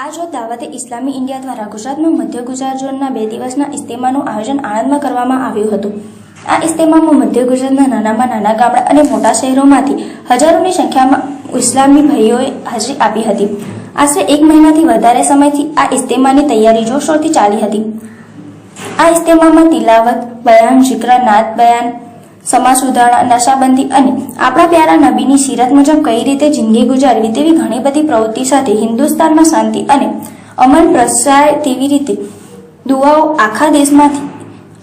આજ રોજ દાવતે ઇસ્લામી ઇન્ડિયા દ્વારા ગુજરાતમાં મધ્ય ગુજરાત ઝોનના બે દિવસના ઇસ્તેમાનું આયોજન આણંદમાં કરવામાં આવ્યું હતું. આ ઇસ્તેમામાં મધ્ય ગુજરાતના નાનામાં નાના ગામડા અને મોટા શહેરોમાંથી હજારોની સંખ્યામાં ઇસ્લામી ભાઈઓએ હાજરી આપી હતી. આશરે એક મહિનાથી વધારે સમયથી આ ઇસ્તેમાની તૈયારી જોરશોરથી ચાલી હતી. આ ઇસ્તેમામાં તિલાવત, બયાન શિકરા નાત બયાન સમાજ સુધારણા, નશાબંધી અને આપણા પ્યારા નબીની સીરત મુજબ કઈ રીતે જિંદગી ગુજારવી તેવી ઘણી બધી પ્રવૃત્તિ સાથે હિન્દુસ્તાનમાં શાંતિ અને અમન પ્રસરાય તેવી રીતે દુઆઓ આખા દેશમાંથી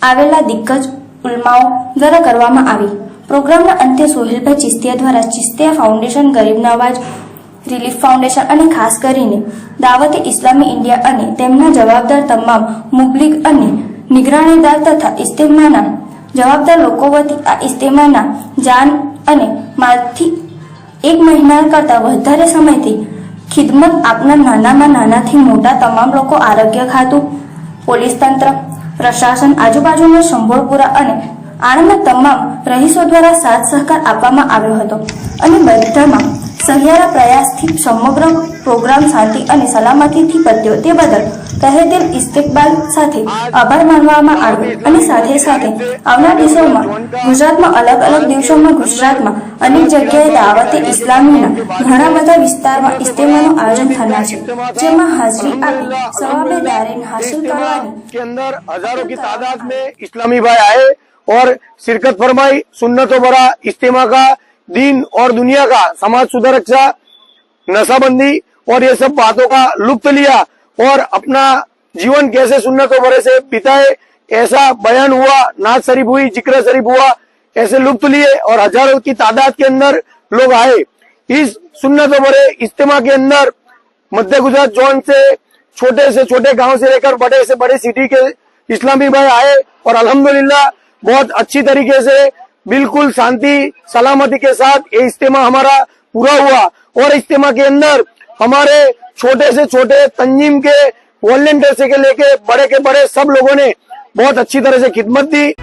આવેલા દિગ્ગજ ઉલમાઓ દ્વારા કરવામાં આવી. પ્રોગ્રામના અંતે સોહેલભાઈ ચિસ્તિયા દ્વારા ચિસ્તિયા ફાઉન્ડેશન, ગરીબ નવાજ રિલીફ ફાઉન્ડેશન અને ખાસ કરીને દાવતે ઇસ્લામી ઇન્ડિયા અને તેમના જવાબદાર તમામ મુબલિક અને નિગરાણીદાર તથા ઇસ્તેમાના જવાબદાર લોકો વતી આ ઇસ્તેમાના જાન અને માલથી એક મહિના કરતાં વધારે સમયથી ખિદમત આપનાર નાનામાં નાનાથી મોટા તમામ લોકો આરોગ્ય ખાતું, પોલીસ તંત્ર, પ્રશાસન, આજુબાજુના સંભોળપુરા અને આણંદના તમામ રહીશો દ્વારા સાથ સહકાર આપવામાં આવ્યો હતો અને બધામાં સહિયારા પ્રયાસથી સમગ્ર પ્રોગ્રામ શાંતિ અને સલામતીથી પત્યો તે બદલ તહેદિલ ઇસ્તેકબાલ સાથે આભાર માનવામાં આવ્યો અને સાથે સાથે આવનાર દિવસોમાં ગુજરાતમાં અલગ અલગ દિવસોમાં ગુજરાતમાં અનેક જગ્યાએ દાવતે ઇસ્લામીના ઘણા બધા વિસ્તારમાં ઇસ્તેમાનું આયોજન થનાર છે જેમાં હાજરી આપી સવાબે દારેન હાસિલ કરવાની के अंदर हजारों की तादाद में इस्लामी भाई आए और शिरकत फरमाई सुन्नतों भरा इज्तिमा का दीन और दुनिया का समाज सुधारक्षा नशाबंदी और ये सब बातों का लुप्त लिया और अपना जीवन कैसे सुन्नतों भरे से बिताए, ऐसा बयान हुआ नाज शरीफ हुई, ज़िक्र शरीफ हुआ, ऐसे लुप्त लिए और हज़ारों की तादाद के अंदर लोग आए। इस सुन्नतों भरे इज्तिमा के अंदर मध्य गुजरात जोन से छोटे से छोटे गाँव से लेकर बड़े से बड़े सिटी के इस्लामी भाई आए और अल्हम्दुलिल्लाह बहुत अच्छी तरीके से बिल्कुल शांति, सलामती के साथ ये इज्तिमा हमारा पूरा हुआ। और इज्तिमा के अंदर हमारे छोटे से छोटे तंजीम के वॉलेंटियर से लेके बड़े के बड़े सब लोगों ने बहुत अच्छी तरह से खिदमत दी